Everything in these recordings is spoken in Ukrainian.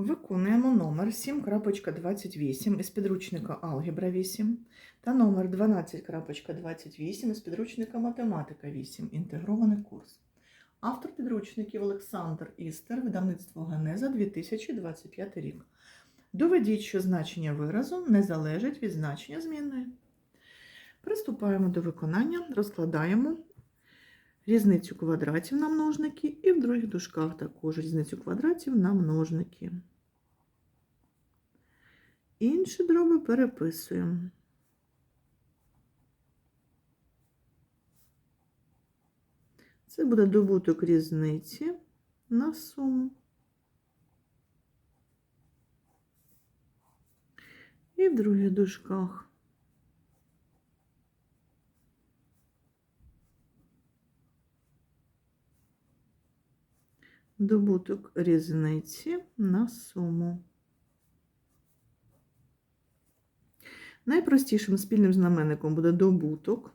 Виконуємо номер 7.28 із підручника Алгебра 8 та номер 12.28 із підручника Математика 8. Інтегрований курс. Автор підручників Олександр Істер, видавництво Генеза 2025 рік. Доведіть, що значення виразу не залежить від значення змінної. Приступаємо до виконання, розкладаємо різницю квадратів на множники і в других дужках також різницю квадратів на множники. Інші дроби переписуємо. Це буде добуток різниці на суму. І в других дужках. Добуток різниці на суму. Найпростішим спільним знаменником буде добуток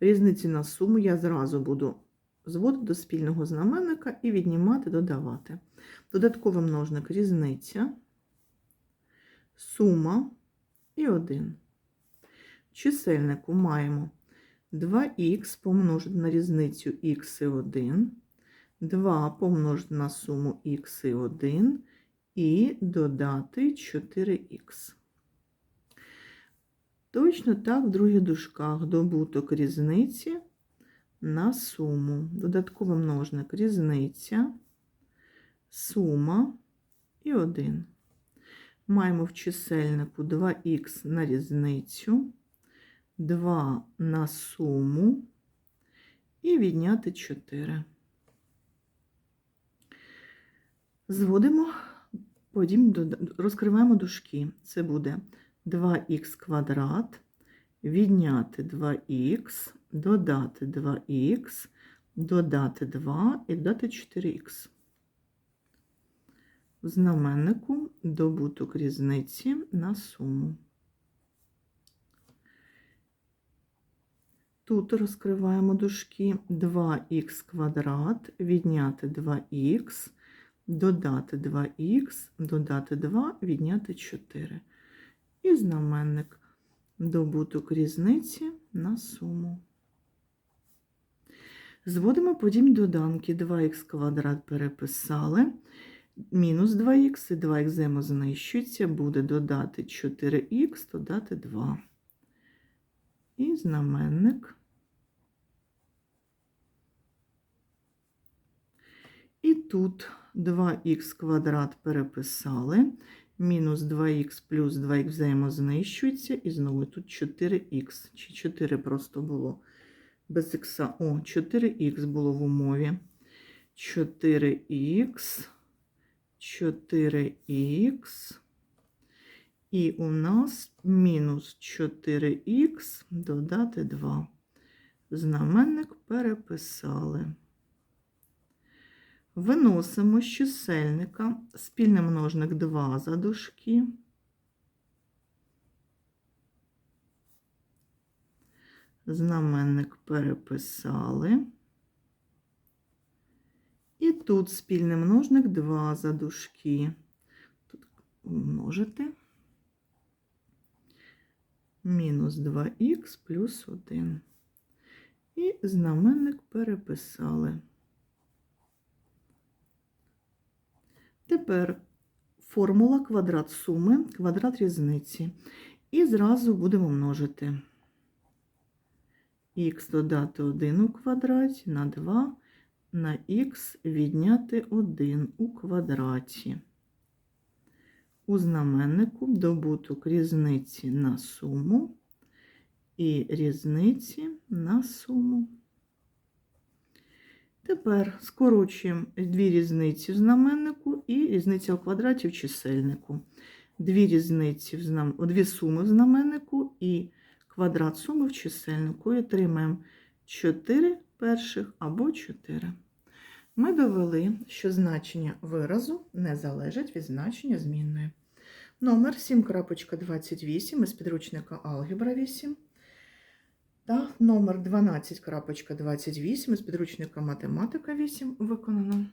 різниці на суму. Я зразу буду зводити до спільного знаменника і віднімати, додавати. Додатковий множник різниця, сума і 1. В чисельнику маємо 2х помножити на різницю х і 1. 2 помножити на суму х і 1 і додати 4х. Точно так в других дужках добуток різниці на суму. Додатковий множник різниця, сума і 1. Маємо в чисельнику 2х на різницю, 2 на суму і відняти 4. Зводимо, розкриваємо дужки. Це буде 2х квадрат, відняти 2х, додати 2х, додати 2 і додати 4х. В знаменнику добуток різниці на суму. Тут розкриваємо дужки 2х квадрат, відняти 2х, додати 2х, додати 2, відняти 4. І знаменник добуток різниці на суму. Зводимо потім доданки 2х квадрат переписали, мінус 2х і 2х взаємознищується, буде додати 4х, додати 2. І знаменник. І тут 2х квадрат переписали, мінус 2х плюс 2х взаємознищується, і знову тут 4х, чи 4 просто було без х. О, 4х було в умові. 4х, 4х, і у нас мінус 4х додати 2. Знаменник переписали. Виносимо з чисельника спільний множник 2 за дужки. Знаменник переписали. І тут спільний множник 2 за дужки. Тут множити. Мінус 2х плюс 1. І знаменник переписали. Тепер формула квадрат суми, квадрат різниці. І зразу будемо множити х додати 1 у квадраті на 2 на х відняти 1 у квадраті. У знаменнику добуток різниці на суму і різниці на суму. Тепер скорочуємо дві різниці в знаменнику і різниця у квадраті в чисельнику. Дві різниці в знам... дві суми в знаменнику і квадрат суми в чисельнику. І отримаємо 4 перших або 4. Ми довели, що значення виразу не залежить від значення змінної. Номер 7.28 із підручника Алгебра 8 та номер 12.28 з підручника Математика 8 виконано.